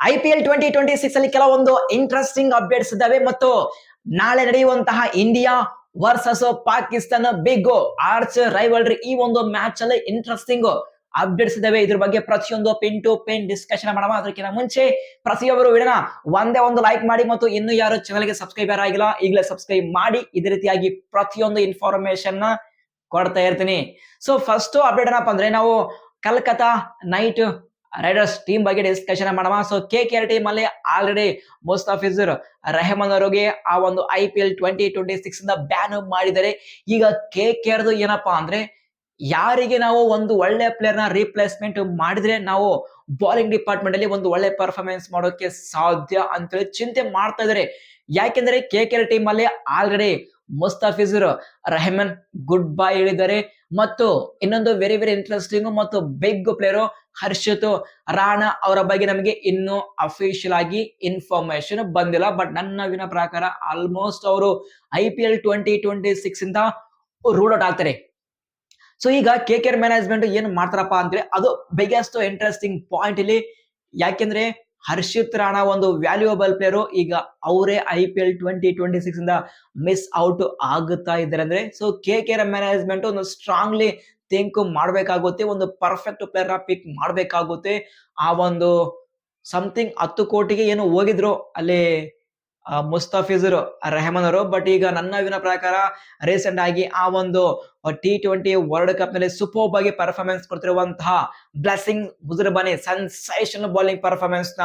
I P L twenty twenty six ಅಲ್ಲಿ ಕೆಲವೊಂದು interesting updates ಇದ್ದಾವೆ ಮತ್ತು ನಾಳೆ ನಡೆಯುವಂತಹ India versus Pakistan big arch rivalry ಈ ಒಂದು ಮ್ಯಾಚ್ ಅಲ್ಲಿ ಇಂಟ್ರೆಸ್ಟಿಂಗ್ ಅಪ್ಡೇಟ್ಸ್ ಇದಾವೆ ಇದ್ರ ಬಗ್ಗೆ ಪ್ರತಿಯೊಂದು ಪಿನ್ ಟು ಪಿನ್ ಡಿಸ್ಕಷನ್ ಮಾಡೋಣ. ಅದಕ್ಕಿಂತ ಮುಂಚೆ ಪ್ರತಿಯೊಬ್ಬರು ವಿಡಿಯೋನ ಒಂದೇ ಒಂದು ಲೈಕ್ ಮಾಡಿ ಮತ್ತು ಇನ್ನು ಯಾರು ಚಾನಲ್ಗೆ ಸಬ್ಸ್ಕ್ರೈಬರ್ ಆಗಿಲ್ಲ, ಈಗಲೇ ಸಬ್ಸ್ಕ್ರೈಬ್ ಮಾಡಿ. ಇದೇ ರೀತಿಯಾಗಿ ಪ್ರತಿಯೊಂದು ಇನ್ಫಾರ್ಮೇಶನ್ ಕೊಡ್ತಾ ಇರ್ತೀನಿ. ಸೊ ಫಸ್ಟ್ ಅಪ್ಡೇಟ್ ಏನಪ್ಪ ಅಂದ್ರೆ ನಾವು ಕಲ್ಕತ್ತಾ ನೈಟ್ ರೈಡರ್ಸ್ ಟೀಮ್ ಬಗ್ಗೆ ಡಿಸ್ಕಷನ್ ಮಾಡೋಣ so K K R team ಅಲ್ಲಿ ಆಲ್ರೆಡಿ ಮುಸ್ತಾಫಿಜರ್ ರೆಹಮಾನ್ ಅವರಿಗೆ ಆ ಒಂದು I P L twenty twenty six ಇಂದ ಬ್ಯಾನ್ ಮಾಡಿದರೆ ಈಗ ಕೆ ಕೆ ಆರ್ದು ಏನಪ್ಪಾ ಅಂದ್ರೆ, ಯಾರಿಗೆ ನಾವು ಒಂದು ಒಳ್ಳೆ ಪ್ಲೇಯರ್ನ ರೀಪ್ಲೇಸ್ಮೆಂಟ್ ಮಾಡಿದ್ರೆ ನಾವು ಬಾಲಿಂಗ್ ಡಿಪಾರ್ಟ್ಮೆಂಟ್ ಅಲ್ಲಿ ಒಂದು ಒಳ್ಳೆ ಪರ್ಫಾರ್ಮೆನ್ಸ್ ಮಾಡೋಕೆ ಸಾಧ್ಯ ಅಂತೇಳಿ ಚಿಂತೆ ಮಾಡ್ತಾ ಇದಾರೆ ಯಾಕೆಂದ್ರೆ ಕೆ ಕೆ ಆರ್ ಟೀಮ್ ಅಲ್ಲಿ already Mustafizur Rahman good bye ಹೇಳಿದ್ದಾರೆ. ಮತ್ತು ಇನ್ನೊಂದು ವೆರಿ ವೆರಿ ಇಂಟ್ರೆಸ್ಟಿಂಗ್ ಮತ್ತು ಬಿಗ್ ಪ್ಲೇಯರು ಹರ್ಷತ್ ರಾಣಾ ಅವರ ಬಗ್ಗೆ ನಮಗೆ ಇನ್ನೂ ಅಫಿಷಿಯಲ್ ಆಗಿ ಇನ್ಫಾರ್ಮೇಶನ್ ಬಂದಿಲ್ಲ. ಬಟ್ ನನ್ನ ವಿನ ಪ್ರಕಾರ ಆಲ್ಮೋಸ್ಟ್ ಅವರು I P L twenty twenty six ಇಂದ ರೂಲ್ ಔಟ್ ಆಗ್ತಾರೆ. ಸೊ ಈಗ ಕೆ ಕೆ ಆರ್ ಮ್ಯಾನೇಜ್ಮೆಂಟ್ ಏನ್ ಮಾಡ್ತಾರಪ್ಪ ಅಂದ್ರೆ ಅದು ಬಿಗ್ಗೆಸ್ಟ್ ಇಂಟ್ರೆಸ್ಟಿಂಗ್ ಪಾಯಿಂಟ್ ಇಲ್ಲಿ. ಯಾಕೆಂದ್ರೆ ಹರ್ಷಿತ್ ರಾಣಾ ಒಂದು ವ್ಯಾಲ್ಯೂಯಬಲ್ ಪ್ಲೇಯರು ಈಗ ಅವರೇ I P L twenty twenty six ಇಂದ ಮಿಸ್ ಔಟ್ ಆಗುತ್ತಾ ಇದ್ದಾರೆ ಅಂದ್ರೆ ಸೊ ಕೆ ಕೆ ಮ್ಯಾನೇಜ್ಮೆಂಟ್ ಒಂದು ಸ್ಟ್ರಾಂಗ್ಲಿ ಥಿಂಕ್ ಮಾಡಬೇಕಾಗುತ್ತೆ, ಒಂದು ಪರ್ಫೆಕ್ಟ್ ಪ್ಲೇಯರ್ ಪಿಕ್ ಮಾಡಬೇಕಾಗುತ್ತೆ. ಆ ಒಂದು ಸಮಥಿಂಗ್ ಹತ್ತು ಕೋಟಿಗೆ ಏನು ಹೋಗಿದ್ರು, ಅಲ್ಲಿ ಮುಸ್ತಾಫಿಜುರ್ ರೆಹಮಾನ್ ಅವರು ಬಟ್ ಈಗ ನನ್ನ ವಿನ ಪ್ರಕಾರ ರೀಸೆಂಟ್ ಆಗಿ ಆ ಒಂದು ಟಿ ಟ್ವೆಂಟಿ ವರ್ಲ್ಡ್ ಕಪ್ನಲ್ಲಿ ಸೂಪರ್ಬ್ ಆಗಿ ಪರ್ಫಾರ್ಮೆನ್ಸ್ ಕೊಡ್ತಿರುವಂತಹ ಬ್ಲೆಸ್ಸಿಂಗ್ ಬನಿ ಸೆನ್ಸೇಷನ್ ಬೌಲಿಂಗ್ ಪರ್ಫಾರ್ಮೆನ್ಸ್ನ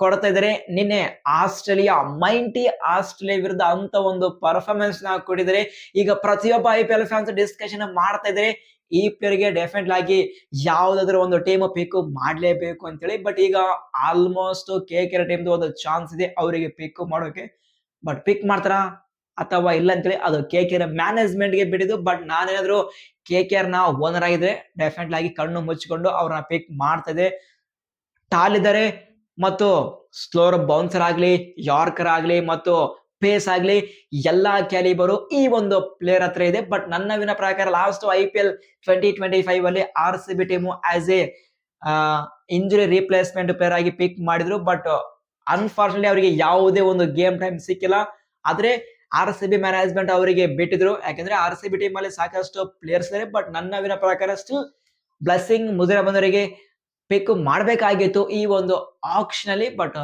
ಕೊಡ್ತಾ ಇದ್ದಾರೆ. ನಿನ್ನೆ ಆಸ್ಟ್ರೇಲಿಯಾ ಮೈಂಟಿ ಆಸ್ಟ್ರೇಲಿಯಾ ವಿರುದ್ಧ ಅಂತ ಒಂದು ಪರ್ಫಾರ್ಮೆನ್ಸ್ನ ಕೊಟ್ಟಿದ್ದಾರೆ. ಈಗ ಪ್ರತಿಯೊಬ್ಬ I P L fans discussion ಮಾಡ್ತಾ ಇದ್ದಾರೆ. ಈ ಪ್ಲೇಯರ್ಗೆ ಡೆಫಿನೆಟ್ ಆಗಿ ಯಾವ್ದಾದ್ರು ಒಂದು ಟೀಮ್ ಪಿಕ್ ಮಾಡ್ಲೇಬೇಕು ಅಂತೇಳಿ ಬಟ್ ಈಗ ಆಲ್ಮೋಸ್ಟ್ ಕೆ ಕೆ ಟೀಮ್ ಒಂದು ಚಾನ್ಸ್ ಇದೆ ಅವರಿಗೆ ಪಿಕ್ ಮಾಡೋಕೆ. ಬಟ್ ಪಿಕ್ ಮಾಡ್ತಾರ? ಅಥವಾ ಇಲ್ಲ ಅಂತೇಳಿ ಅದು ಕೆ ಕೆ ಮ್ಯಾನೇಜ್ಮೆಂಟ್ಗೆ ಬಿಟ್ಟಿದ್ದು ಬಟ್ ನಾನೇನಾದ್ರು ಕೆ ಕೆ ಆರ್ನ ಓನರ್ ಆಗಿದ್ರೆ ಡೆಫಿನೆಟ್ ಆಗಿ ಕಣ್ಣು ಮುಚ್ಚಿಕೊಂಡು ಅವ್ರನ್ನ ಪಿಕ್ ಮಾಡ್ತಾ ಇದೆ ಟಾಲ್ ಇದ್ದಾರೆ ಮತ್ತು ಸ್ಲೋರ್ ಬೌನ್ಸರ್ ಆಗ್ಲಿ ಯಾರ್ಕರ್ ಆಗ್ಲಿ ಮತ್ತು ಪೇಸ್ ಆಗ್ಲಿ, ಎಲ್ಲಾ ಕ್ಯಾಲಿಬರು ಈ ಒಂದು ಪ್ಲೇಯರ್ ಹತ್ರ ಇದೆ. ಬಟ್ ನನ್ನ ವಿನ ಪ್ರಕಾರ last I P L twenty twenty five ಅಲ್ಲಿ R C B team as a injury replacement player ಆಗಿ ಪಿಕ್ ಮಾಡಿದ್ರು. ಬಟ್ ಅನ್ಫಾರ್ಚುನೇಟ್ಲಿ ಅವರಿಗೆ ಯಾವುದೇ ಒಂದು ಗೇಮ್ ಟೈಮ್ ಸಿಕ್ಕಿಲ್ಲ. ಆದ್ರೆ ಆರ್ ಸಿ ಬಿ ಮ್ಯಾನೇಜ್ಮೆಂಟ್ ಅವರಿಗೆ ಬಿಟ್ಟಿದ್ರು. ಯಾಕಂದ್ರೆ ಆರ್ ಸಿ ಬಿ ಟೀಮ್ ಅಲ್ಲಿ ಸಾಕಷ್ಟು ಪ್ಲೇಯರ್ಸ್ ಇದ್ದಾರೆ ಬಟ್ ನನ್ನ ವಿನ ಪ್ರಕಾರ ಅಷ್ಟು ಬ್ಲೆಸ್ಸಿಂಗ್ ಮುದುರೆ ಬಂದವರಿಗೆ ಪಿಕ್ ಮಾಡಬೇಕಾಗಿತ್ತು ಈ ಒಂದು ಆಕ್ಷನ್ ಅಲ್ಲಿ. ಬಟ್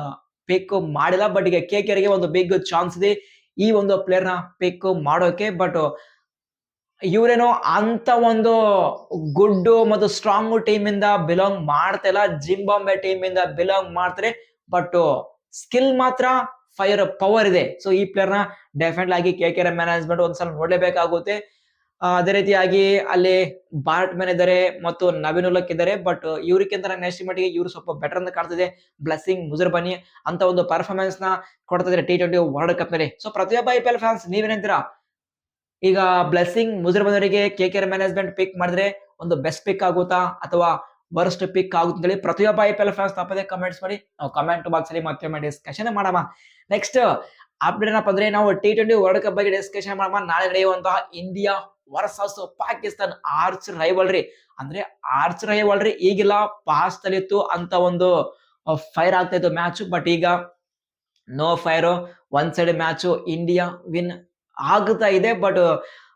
ಪಿಕ್ ಮಾಡಿಲ್ಲ ಬಟ್ ಈಗ ಕೆ ಗೆ ಒಂದು ಬಿಗ್ ಚಾನ್ಸ್ ಇದೆ. ಈ ಒಂದು ಪ್ಲೇಯರ್ನ ಪಿಕ್ ಮಾಡೋಕೆ ಬಟ್ ಇವರೇನೋ ಅಂತ ಒಂದು ಗುಡ್ ಮತ್ತು ಸ್ಟ್ರಾಂಗ್ ಟೀಮ್ ಇಂದ ಬಿಲಾಂಗ್ ಮಾಡ್ತಾ ಇಲ್ಲ. ಜಿಂಬಾಂಬೆ ಟೀಮ್ ಇಂದ ಬಿಲಾಂಗ್ ಮಾಡ್ತಾರೆ ಬಟ್ ಸ್ಕಿಲ್ ಮಾತ್ರ ಫೈರ್ ಪವರ್ ಇದೆ. ಸೊ ಈ ಪ್ಲೇಯರ್ನ ನ ಡೆಫಿನೆಟ್ ಆಗಿ ಕೆ ಕೆರೆ ಮ್ಯಾನೇಜ್ಮೆಂಟ್ ಒಂದ್ಸಲ ನೋಡ್ಲೇಬೇಕಾಗುತ್ತೆ. ಅದೇ ರೀತಿಯಾಗಿ ಅಲ್ಲಿ ಬಾರ್ಟ್ ಮ್ಯಾನ್ ಇದ್ದಾರೆ ಮತ್ತು ನವೀನ್ ಉಲಕ್ ಇದ್ದಾರೆ ಬಟ್ ಇವ್ರಿಗಿಂತ ನನ್ನ ಮಟ್ಟಿಗೆ ಇವ್ರು ಸ್ವಲ್ಪ ಬೆಟರ್ ಅಂತ ಕಾಣ್ತಿದೆ. ಬ್ಲೆಸ್ಸಿಂಗ್ ಮುಜರ್ ಬನ್ನಿ ಅಂತ ಒಂದು ಪರ್ಫಾರ್ಮೆನ್ಸ್ನ ಕೊಡ್ತಾ ಟಿ ಟ್ವೆಂಟಿ ವರ್ಲ್ಡ್ ಕಪ್ನಲ್ಲಿ. ಸೊ ಪ್ರತಿಯೊಬ್ಬ ಐ ಪಿ ಎಲ್ ಫ್ಯಾನ್ಸ್ ನೀವೇನಂತೀರಾ ಈಗ ಬ್ಲೆಸ್ಸಿಂಗ್ ಮುಜರ್ ಬಂದವರಿಗೆ ಕೆ ಕೆ ಮ್ಯಾನೇಜ್ಮೆಂಟ್ ಪಿಕ್ ಮಾಡಿದ್ರೆ ಒಂದು ಬೆಸ್ಟ್ ಪಿಕ್ ಆಗುತ್ತಾ ಅಥವಾ ವರ್ಸ್ಟ್ ಪಿಕ್ ಆಗುತ್ತೆ ಅಂತೇಳಿ ಪ್ರತಿಯೊಬ್ಬ ಐ ಪಿ ಎಲ್ ಫ್ಯಾನ್ಸ್ ತಪ್ಪದೆ ಕಮೆಂಟ್ಸ್ ಮಾಡಿ. ನಾವು ಕಮೆಂಟ್ ಬಾಕ್ಸ್ ಅಲ್ಲಿ ಮತ್ತೆ ಡಿಸ್ಕಷನ್ ಮಾಡಮ್ಮ ನೆಕ್ಸ್ಟ್ ಅಪ್ಡೇಟ್ ಏನಪ್ಪ ಅಂದ್ರೆ ನಾವು ಟಿ ಟ್ವೆಂಟಿ ವರ್ಲ್ಡ್ ಕಪ್ ಬಗ್ಗೆ ಡಿಸ್ಕಷನ್ ಮಾಡೋಣ ನಾಳೆ ನಡೆಯುವಂತಹ India versus Pakistan arch rivalry ಅಂದ್ರೆ ಆರ್ಚ್ ರೈವಲ್ರಿ ಈಗಿಲ್ಲ ಪಾಸ್ಟ್ ಅಲ್ಲಿ ಇತ್ತು ಅಂತ ಒಂದು ಫೈರ್ ಆಗ್ತಾ ಇತ್ತು ಮ್ಯಾಚ್ ಬಟ್ ಈಗ no fire one side match India win ಆಗ್ತಾ ಇದೆ. ಬಟ್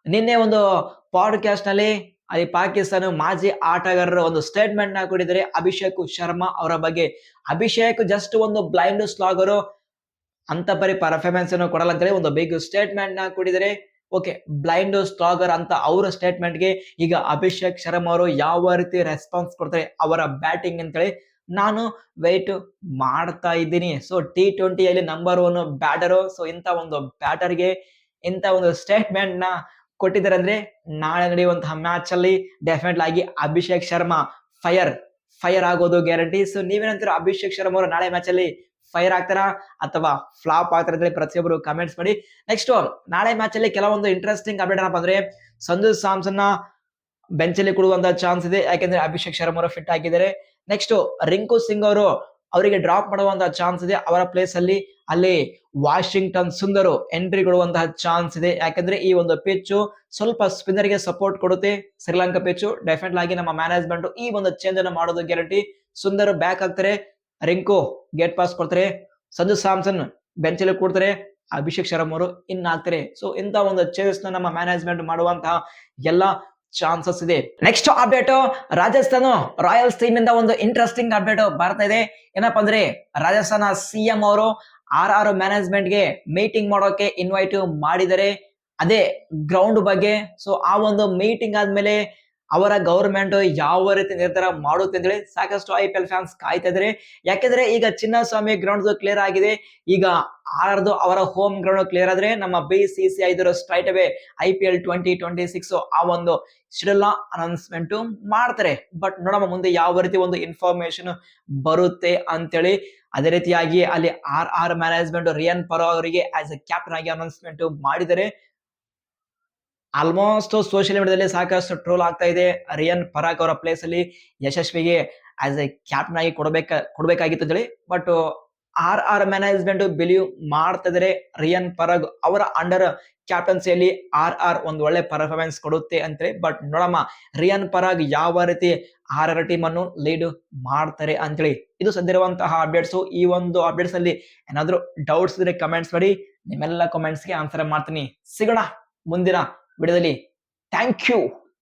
ನಿನ್ನೆ ಒಂದು ಪಾಡ್ಕಾಸ್ಟ್ನಲ್ಲಿ ಅಲ್ಲಿ ಪಾಕಿಸ್ತಾನ ಮಾಜಿ ಆಟಗಾರರ ಒಂದು ಸ್ಟೇಟ್ಮೆಂಟ್ನ ಕೊಟ್ಟಿದ್ದಾರೆ. ಅಭಿಷೇಕ್ ಶರ್ಮಾ ಅವರ ಬಗ್ಗೆ. ಅಭಿಷೇಕ್ ಜಸ್ಟ್ ಒಂದು ಬ್ಲೈಂಡ್ ಸ್ಲಾಗರು ಅಂತ ಪರಿ ಪರ್ಫಾರ್ಮೆನ್ಸ್ ಅನ್ನು ಕೊಡಲ್ಲ ಅಂತೇಳಿ ಒಂದು ಬಿಗ್ ಸ್ಟೇಟ್ಮೆಂಟ್ನ ಕೊಟ್ಟಿದ್ದಾರೆ. ಓಕೆ ಬ್ಲೈಂಡ್ ಸ್ಟ್ರಾಗರ್ ಅಂತ ಅವರ ಸ್ಟೇಟ್ಮೆಂಟ್ಗೆ ಈಗ ಅಭಿಷೇಕ್ ಶರ್ಮ ಅವರು ಯಾವ ರೀತಿ ರೆಸ್ಪಾನ್ಸ್ ಕೊಡ್ತಾರೆ, ಅವರ ಬ್ಯಾಟಿಂಗ್ ಅಂತೇಳಿ ನಾನು ವೆಯ್ಟ್ ಮಾಡ್ತಾ ಇದ್ದೀನಿ. ಸೊ ಟಿ ಟ್ವೆಂಟಿಯಲ್ಲಿ ನಂಬರ್ ಒನ್ ಬ್ಯಾಟರು ಸೊ ಇಂಥ ಒಂದು ಬ್ಯಾಟರ್ಗೆ ಇಂಥ ಒಂದು ಸ್ಟೇಟ್ಮೆಂಟ್ನ ಕೊಟ್ಟಿದ್ದಾರೆ ಅಂದ್ರೆ ನಾಳೆ ನಡೆಯುವಂತಹ ಮ್ಯಾಚ್ ಅಲ್ಲಿ ಡೆಫಿನೆಟ್ ಆಗಿ ಅಭಿಷೇಕ್ ಶರ್ಮಾ ಫೈರ್ ಫೈರ್ ಆಗೋದು ಗ್ಯಾರಂಟಿ ಸೊ ನೀವೇನಂತೀರ ಅಭಿಷೇಕ್ ಶರ್ಮಾ ಅವರು ನಾಳೆ ಮ್ಯಾಚ್ ಅಲ್ಲಿ ಫೈರ್ ಆಗ್ತಾರಾ ಅಥವಾ ಫ್ಲಾಪ್ ಆಗ್ತಾರ ಅಂತೇಳಿ ಪ್ರತಿಯೊಬ್ಬರು ಕಮೆಂಟ್ಸ್ ಮಾಡಿ. ನೆಕ್ಸ್ಟ್ ನಾಳೆ ಮ್ಯಾಚ್ ಅಲ್ಲಿ ಕೆಲವೊಂದು ಇಂಟ್ರೆಸ್ಟಿಂಗ್ ಅಪ್ಡೇಟ್ ಏನಪ್ಪ ಅಂದ್ರೆ ಸಂಜು ಸಾಮ್ಸನ್ ಬೆಂಚ್ ಅಲ್ಲಿ ಕೊಡುವಂತ ಚಾನ್ಸ್ ಇದೆ. ಯಾಕೆಂದ್ರೆ ಅಭಿಷೇಕ್ ಶರ್ಮಾ ಅವರು ಫಿಟ್ ಆಗಿದ್ದಾರೆ. ನೆಕ್ಸ್ಟ್ ರಿಂಕು ಸಿಂಗ್ ಅವರು ಅವರಿಗೆ ಡ್ರಾಪ್ ಮಾಡುವಂತಹ ಚಾನ್ಸ್ ಇದೆ. ಅವರ ಪ್ಲೇಸ್ ಅಲ್ಲಿ ಅಲ್ಲಿ ವಾಷಿಂಗ್ಟನ್ ಸುಂದರು ಎಂಟ್ರಿ ಕೊಡುವಂತಹ ಚಾನ್ಸ್ ಇದೆ. ಯಾಕಂದ್ರೆ ಈ ಒಂದು ಪಿಚ್ ಸ್ವಲ್ಪ ಸ್ಪಿನ್ನರ್ಗೆ ಸಪೋರ್ಟ್ ಕೊಡುತ್ತೆ. ಶ್ರೀಲಂಕಾ ಪಿಚ್ ಡೆಫಿನೆಟ್ ಆಗಿ ನಮ್ಮ ಮ್ಯಾನೇಜ್ಮೆಂಟ್ ಈ ಒಂದು ಚೇಂಜ್ ಅನ್ನು ಮಾಡೋದು ಗ್ಯಾರಂಟಿ ಸುಂದರ್ ಬ್ಯಾಕ್ ಆಗ್ತಾರೆ. ರಿಂಕು ಗೇಟ್ ಪಾಸ್ ಕೊಡ್ತಾರೆ. ಸಂಜು ಸ್ಯಾಮ್ಸನ್ ಬೆಂಚಲ್ಲಿ ಕೂಡ್ತಾರೆ. ಅಭಿಷೇಕ್ ಶರ್ಮ ಅವರು ಇನ್ ಆಗ್ತಾರೆ ಸೊ ಇಂತ ಒಂದು ಚೇಸ್ನ ನಮ್ಮ ಮ್ಯಾನೇಜ್ಮೆಂಟ್ ಮಾಡುವಂತಹ ಎಲ್ಲ ಚಾನ್ಸಸ್ ಇದೆ. Next update Rajasthan royals team ಇಂದ ಒಂದು ಇಂಟ್ರೆಸ್ಟಿಂಗ್ ಅಪ್ಡೇಟ್ ಬರ್ತಾ ಇದೆ. ಏನಪ್ಪಾ ಅಂದ್ರೆ, ರಾಜಸ್ಥಾನ ಸಿಎಂ ಅವರು ಆರ್ ಆರ್ ಮ್ಯಾನೇಜ್ಮೆಂಟ್ಗೆ ಮೀಟಿಂಗ್ ಮಾಡೋಕೆ ಇನ್ವೈಟ್ ಮಾಡಿದರೆ ಅದೇ ಗ್ರೌಂಡ್ ಬಗ್ಗೆ. ಸೊ ಆ ಒಂದು ಮೀಟಿಂಗ್ ಆದ್ಮೇಲೆ ಅವರ ಗವರ್ಮೆಂಟ್ ಯಾವ ರೀತಿ ನಿರ್ಧಾರ ಮಾಡುತ್ತೆ ಅಂತ ಹೇಳಿ ಸಾಕಷ್ಟು ಐ ಪಿ ಎಲ್ ಫ್ಯಾನ್ಸ್ ಕಾಯ್ತಾ ಇದ್ರೆ ಯಾಕೆಂದ್ರೆ ಈಗ ಚಿನ್ನಸ್ವಾಮಿ ಗ್ರೌಂಡ್ ಕ್ಲಿಯರ್ ಆಗಿದೆ. ಈಗ ಆರ್ದು ಅವರ ಹೋಮ್ ಗ್ರೌಂಡ್ ಕ್ಲಿಯರ್ ಆದ್ರೆ ನಮ್ಮ ಬಿ ಸಿ ಸಿ ಐದರ straight away I P L twenty twenty six ಆ ಒಂದು ಶೆಡ್ಯೂಲ್ ಅನೌನ್ಸ್ಮೆಂಟ್ ಮಾಡ್ತಾರೆ. ಬಟ್ ನೋಡಮ್ಮ, ಮುಂದೆ ಯಾವ ರೀತಿ ಒಂದು ಇನ್ಫಾರ್ಮೇಶನ್ ಬರುತ್ತೆ ಅಂತೇಳಿ. ಅದೇ ರೀತಿಯಾಗಿ ಅಲ್ಲಿ R R management Riyan Parag ಅವರಿಗೆ ಆಸ್ ಎ ಕ್ಯಾಪ್ಟನ್ ಆಗಿ ಅನೌನ್ಸ್ಮೆಂಟ್ ಮಾಡಿದರೆ ಆಲ್ಮೋಸ್ಟ್ ಸೋಷಿಯಲ್ ಮೀಡಿಯಾದಲ್ಲಿ ಸಾಕಷ್ಟು ಟ್ರೋಲ್ ಆಗ್ತಾ ಇದೆ. ರಿಯನ್ ಪರಾಗ್ ಅವರ ಪ್ಲೇಸ್ ಅಲ್ಲಿ ಯಶಸ್ವಿಗೆ ಆಸ್ ಎ ಕ್ಯಾಪ್ಟನ್ ಆಗಿ ಕೊಡಬೇಕ, ಕೊಡಬೇಕಾಗಿತ್ತು ಅಂತೇಳಿ. But R R management believe ಮಾಡ್ತಾ ಇದ್ರೆ. ರಿಯನ್ ಪರಾಗ್ ಅವರ ಅಂಡರ್ ಕ್ಯಾಪ್ಟನ್ಸಿಯಲ್ಲಿ ಆರ್ ಆರ್ ಒಂದು ಒಳ್ಳೆ ಪರ್ಫಾರ್ಮೆನ್ಸ್ ಕೊಡುತ್ತೆ ಅಂತೇಳಿ. ಬಟ್ ನೋಡಮ್ಮ ರಿಯನ್ ಪರಾಗ್ ಯಾವ ರೀತಿ ಆರ್ ಆರ್ ಟೀಮ್ ಅನ್ನು ಲೀಡ್ ಮಾಡ್ತಾರೆ ಅಂತೇಳಿ. ಇದು ಸದ್ಯರುವಂತಹ ಅಪ್ಡೇಟ್ಸ್ ಈ ಒಂದು ಅಪ್ಡೇಟ್ಸ್ ಅಲ್ಲಿ ಏನಾದ್ರು ಡೌಟ್ಸ್ ಇದ್ರೆ ಕಮೆಂಟ್ಸ್ ಮಾಡಿ. ನಿಮ್ಮೆಲ್ಲ ಕಮೆಂಟ್ಸ್ಗೆ ಆನ್ಸರ್ ಮಾಡ್ತೀನಿ. ಸಿಗೋಣ ಮುಂದಿನ ವಿಡಿಯೋದಲ್ಲಿ ಥ್ಯಾಂಕ್ ಯು